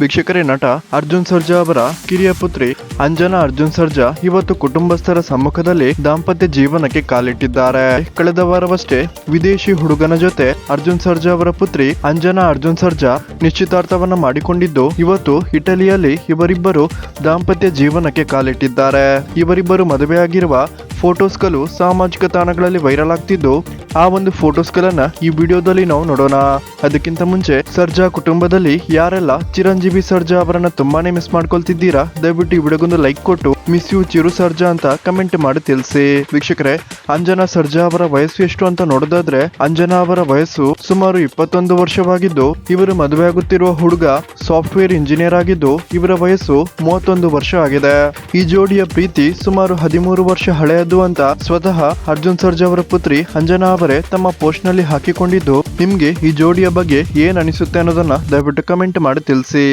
ವೀಕ್ಷಕರೇ, ನಟ ಅರ್ಜುನ್ ಸರ್ಜಾ ಅವರ ಕಿರಿಯ ಪುತ್ರಿ ಅಂಜನಾ ಅರ್ಜುನ್ ಸರ್ಜಾ ಇವತ್ತು ಕುಟುಂಬಸ್ಥರ ಸಮ್ಮುಖದಲ್ಲಿ ದಾಂಪತ್ಯ ಜೀವನಕ್ಕೆ ಕಾಲಿಟ್ಟಿದ್ದಾರೆ. ಕಳೆದ ವಾರವಷ್ಟೇ ವಿದೇಶಿ ಹುಡುಗನ ಜೊತೆ ಅರ್ಜುನ್ ಸರ್ಜಾ ಅವರ ಪುತ್ರಿ ಅಂಜನಾ ಅರ್ಜುನ್ ಸರ್ಜಾ ನಿಶ್ಚಿತಾರ್ಥವನ್ನ ಮಾಡಿಕೊಂಡಿದ್ದು, ಇವತ್ತು ಇಟಲಿಯಲ್ಲಿ ಇವರಿಬ್ಬರು ದಾಂಪತ್ಯ ಜೀವನಕ್ಕೆ ಕಾಲಿಟ್ಟಿದ್ದಾರೆ. ಇವರಿಬ್ಬರು ಮದುವೆಯಾಗಿರುವ ಫೋಟೋಸ್ಗಳು ಸಾಮಾಜಿಕ ತಾಣಗಳಲ್ಲಿ ವೈರಲ್ ಆಗ್ತಿದ್ದು, ಆ ಒಂದು ಫೋಟೋಸ್ಗಳನ್ನ ಈ ವಿಡಿಯೋದಲ್ಲಿ ನಾವು ನೋಡೋಣ. ಅದಕ್ಕಿಂತ ಮುಂಚೆ ಸರ್ಜಾ ಕುಟುಂಬದಲ್ಲಿ ಯಾರೆಲ್ಲ ಚಿರಂಜೀವಿ ಸರ್ಜಾ ಅವರನ್ನ ತುಂಬಾನೇ ಮಿಸ್ ಮಾಡ್ಕೊಳ್ತಿದ್ದೀರಾ, ದಯವಿಟ್ಟು ಈ ವಿಡಿಯೋಗೊಂದು ಲೈಕ್ ಕೊಟ್ಟು, ಮಿಸ್ ಯು ಚಿರು ಸರ್ಜಾ ಅಂತ ಕಮೆಂಟ್ ಮಾಡಿ ತಿಳಿಸಿ. ವೀಕ್ಷಕರೇ, ಅಂಜನಾ ಸರ್ಜಾ ಅವರ ವಯಸ್ಸು ಎಷ್ಟು ಅಂತ ನೋಡೋದಾದ್ರೆ, ಅಂಜನಾ ಅವರ ವಯಸ್ಸು ಸುಮಾರು ಇಪ್ಪತ್ತೊಂದು ವರ್ಷವಾಗಿದ್ದು, ಇವರು ಮದುವೆಯಾಗುತ್ತಿರುವ ಹುಡುಗ ಸಾಫ್ಟ್ವೇರ್ ಇಂಜಿನಿಯರ್ ಆಗಿದ್ದು, ಇವರ ವಯಸ್ಸು ಮೂವತ್ತೊಂದು ವರ್ಷ ಆಗಿದೆ. ಈ ಜೋಡಿಯ ಪ್ರೀತಿ ಸುಮಾರು ಹದಿಮೂರು ವರ್ಷ ಹಳೆಯದು ಅಂತ ಸ್ವತಃ ಅರ್ಜುನ್ ಸರ್ಜಾ ಅವರ ಪುತ್ರಿ ಅಂಜನಾ ಅವರೇ ತಮ್ಮ ಪೋಸ್ಟ್ನಲ್ಲಿ ಹಾಕಿಕೊಂಡಿದ್ದು, ನಿಮ್ಗೆ ಈ ಜೋಡಿಯ ಬಗ್ಗೆ ಏನ್ ಅನಿಸುತ್ತೆ ಅನ್ನೋದನ್ನ ದಯವಿಟ್ಟು ಕಮೆಂಟ್ ಮಾಡಿ ತಿಳಿಸಿ.